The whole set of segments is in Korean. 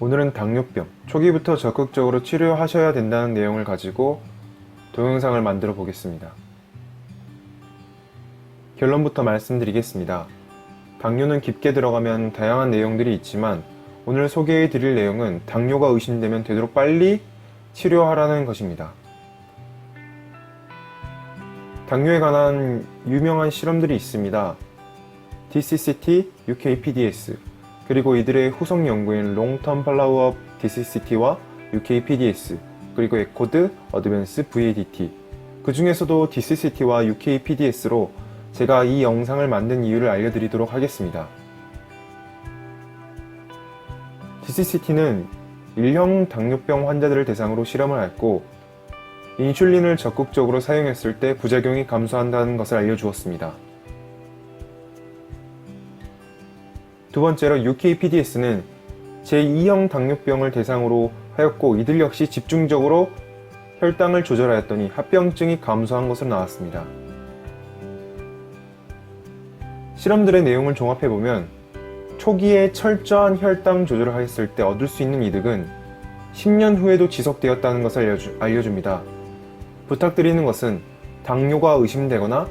오늘은 당뇨병, 초기부터 적극적으로 치료하셔야 된다는 내용을 가지고 동영상을 만들어 보겠습니다. 결론부터 말씀드리겠습니다. 당뇨는 깊게 들어가면 다양한 내용들이 있지만 오늘 소개해 드릴 내용은 당뇨가 의심되면 되도록 빨리 치료하라는 것입니다. 당뇨에 관한 유명한 실험들이 있습니다. DCCT, UKPDS, 그리고 이들의 후속 연구인 Long-Term Follow-up DCCT와 UKPDS, 그리고 에코드, 어드밴스 VADT. 그 중에서도 DCCT와 UKPDS로 제가 이 영상을 만든 이유를 알려드리도록 하겠습니다. DCCT는 1형 당뇨병 환자들을 대상으로 실험을 했고, 인슐린을 적극적으로 사용했을 때 부작용이 감소한다는 것을 알려주었습니다. 두 번째로 UKPDS는 제2형 당뇨병을 대상으로 하였고 이들 역시 집중적으로 혈당을 조절하였더니 합병증이 감소한 것으로 나왔습니다. 실험들의 내용을 종합해보면 초기에 철저한 혈당 조절을 하였을 때 얻을 수 있는 이득은 10년 후에도 지속되었다는 것을 알려줍니다. 부탁드리는 것은 당뇨가 의심되거나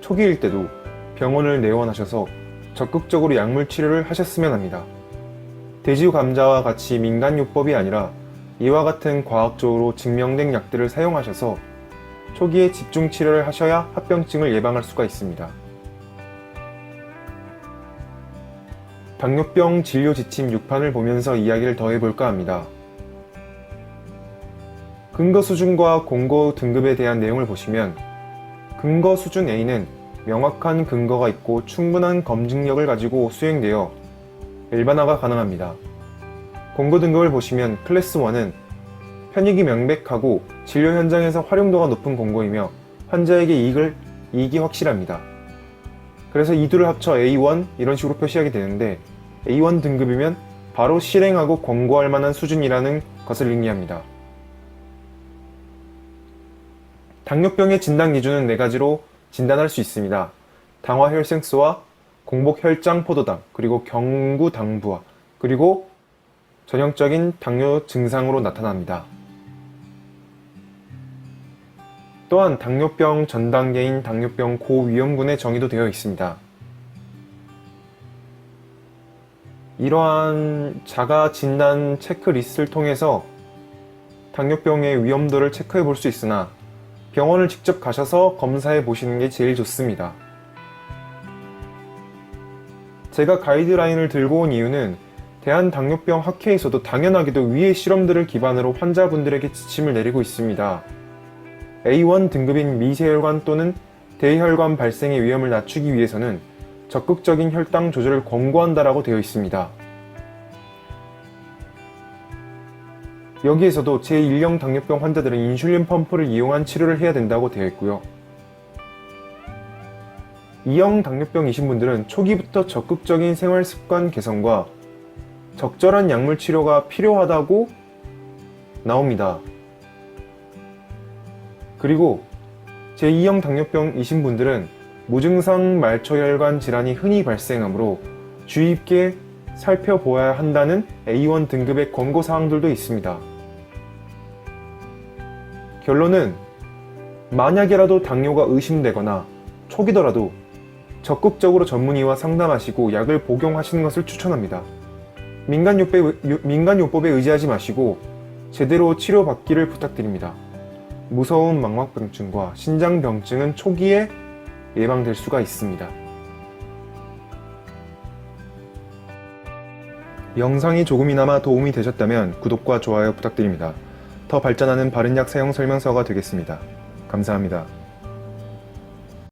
초기일 때도 병원을 내원하셔서 적극적으로 약물 치료를 하셨으면 합니다. 돼지 감자와 같이 민간요법이 아니라 이와 같은 과학적으로 증명된 약들을 사용하셔서 초기에 집중 치료를 하셔야 합병증을 예방할 수가 있습니다. 당뇨병 진료 지침 6판을 보면서 이야기를 더 해볼까 합니다. 근거 수준과 공고 등급에 대한 내용을 보시면 근거 수준 A는 명확한 근거가 있고 충분한 검증력을 가지고 수행되어 일반화가 가능합니다. 공고 등급을 보시면 클래스 1은 편익이 명백하고 진료 현장에서 활용도가 높은 공고이며 환자에게 이익을, 이익이 확실합니다. 그래서 이 둘을 합쳐 A1 이런 식으로 표시하게 되는데 A1 등급이면 바로 실행하고 권고할 만한 수준이라는 것을 의미합니다. 당뇨병의 진단 기준은 네 가지로 진단할 수 있습니다. 당화 혈색소와 공복 혈장 포도당, 그리고 경구 당부화, 그리고 전형적인 당뇨 증상으로 나타납니다. 또한 당뇨병 전 단계인 당뇨병 고위험군의 정의도 되어 있습니다. 이러한 자가 진단 체크리스트를 통해서 당뇨병의 위험도를 체크해 볼 수 있으나 병원을 직접 가셔서 검사해 보시는 게 제일 좋습니다. 제가 가이드라인을 들고 온 이유는 대한당뇨병 학회에서도 당연하게도 위의 실험들을 기반으로 환자분들에게 지침을 내리고 있습니다. A1 등급인 미세혈관 또는 대혈관 발생의 위험을 낮추기 위해서는 적극적인 혈당 조절을 권고한다라고 되어 있습니다. 여기에서도 제1형 당뇨병 환자들은 인슐린 펌프를 이용한 치료를 해야 된다고 되어 있고요. 2형 당뇨병이신 분들은 초기부터 적극적인 생활 습관 개선과 적절한 약물 치료가 필요하다고 나옵니다. 그리고 제2형 당뇨병이신 분들은 무증상 말초혈관 질환이 흔히 발생하므로 주의 깊게 살펴보아야 한다는 A1 등급의 권고 사항들도 있습니다. 결론은 만약이라도 당뇨가 의심되거나 초기더라도 적극적으로 전문의와 상담하시고 약을 복용하시는 것을 추천합니다. 민간요법에, 민간요법에 의지하지 마시고 제대로 치료받기를 부탁드립니다. 무서운 망막병증과 신장병증은 초기에 예방될 수가 있습니다. 영상이 조금이나마 도움이 되셨다면 구독과 좋아요 부탁드립니다. 더 발전하는 바른약 사용 설명서가 되겠습니다. 감사합니다.